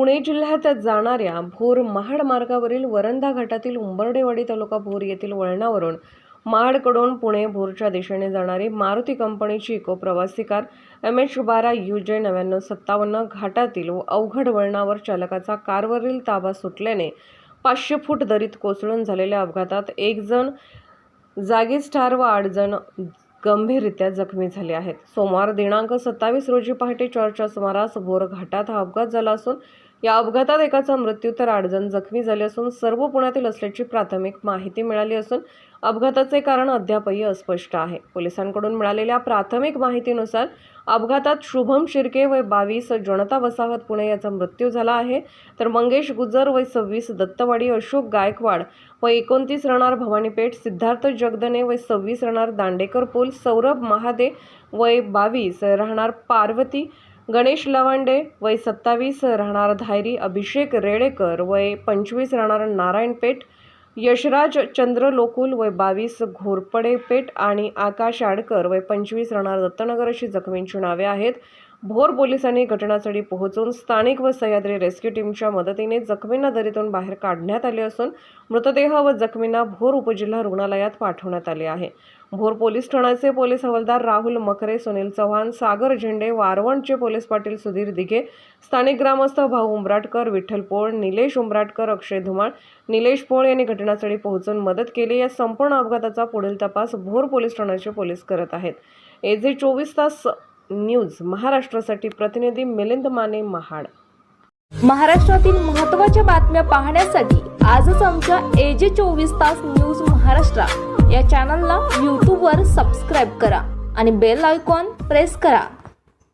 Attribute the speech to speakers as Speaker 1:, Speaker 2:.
Speaker 1: पुणे जिल्ह्यात जाणाऱ्या भोर महाड मार्गावरील वरंदा घाटातील उंबर्डेवाडी तालुका भोर येथील वळणावरून महाडकडून पुणे भोरच्या दिशेने जाणारी मारुती कंपनीची इको प्रवासी कार एम एच बारा यू जे नव्याण्णव सत्तावन्न घाटातील व अवघड वळणावर चालकाचा कारवरील ताबा सुटल्याने पाचशे फूट दरीत कोसळून झालेल्या अपघातात एक जण जागीच ठार व आठ जण गंभीररित्या जखमी झाले आहेत. सोमवार दिनांक सत्तावीस रोजी पहाटे चारच्या सुमारास भोर घाटात हा अपघात झाला असून या अपघातात एकाचा मृत्यू तर आठ जण जखमी झाले असून सर्व पुण्यातील असल्याची प्राथमिक माहिती मिळाली असून अपघाताचे कारण अद्यापही अस्पष्ट आहे. पोलिसांकडून मिळालेल्या प्राथमिक माहितीनुसार अपघातात शुभम शिर्के वय बावीस जनता वसाहत पुणे याचा मृत्यू झाला आहे. तर मंगेश गुजर वय सव्वीस दत्तवाडी अशोक गायकवाड व एकोणतीस राहणार भवानीपेठ सिद्धार्थ जगदने वय सव्वीस राहणार दांडेकर पूल सौरभ महादे वय बावीस राहणार पार्वती गणेश लवांडे वय सत्तावीस राहणार धायरी अभिषेक रेडेकर वय पंचवीस राहणार नारायणपेठ यशराज चंद्र लोकुल वय बावीस घोरपडे पेठ आणि आकाश आडकर वय पंचवीस राहणार दत्तनगर अशी जखमींची नावे आहेत. भोर पोलिसांनी घटनास्थळी पोहोचून स्थानिक व सह्याद्री रेस्क्यू टीमच्या मदतीने जखमींना दरीतून बाहेर काढण्यात आले असून मृतदेह व जखमींना भोर उपजिल्हा रुग्णालयात पाठवण्यात आले आहे. भोर पोलीस ठाण्याचे पोलीस हवालदार राहुल मकरे सुनील चव्हाण सागर झेंडे वारवणचे पोलीस पाटील सुधीर दिघे स्थानिक ग्रामस्थ भाऊ उंबराटकर विठ्ठल पोळ निलेश उंबराटकर अक्षय धुमाळ निलेश पोळ यांनी घटनास्थळी पोहोचून मदत केली. या संपूर्ण अपघाताचा पुढील तपास भोर पोलीस ठाण्याचे पोलीस करत आहेत. एजे चोवीस तास न्यूज महाराष्ट्रासाठी प्रतिनिधी मिलिंद माने महाड.
Speaker 2: महाराष्ट्रातील महत्त्वाच्या बातम्या पाहण्यासाठी आजच आमच्या एजे चोवीस तास न्यूज महाराष्ट्र या चॅनलला यूट्यूबवर सबस्क्राईब करा आणि बेल आयकॉन प्रेस करा.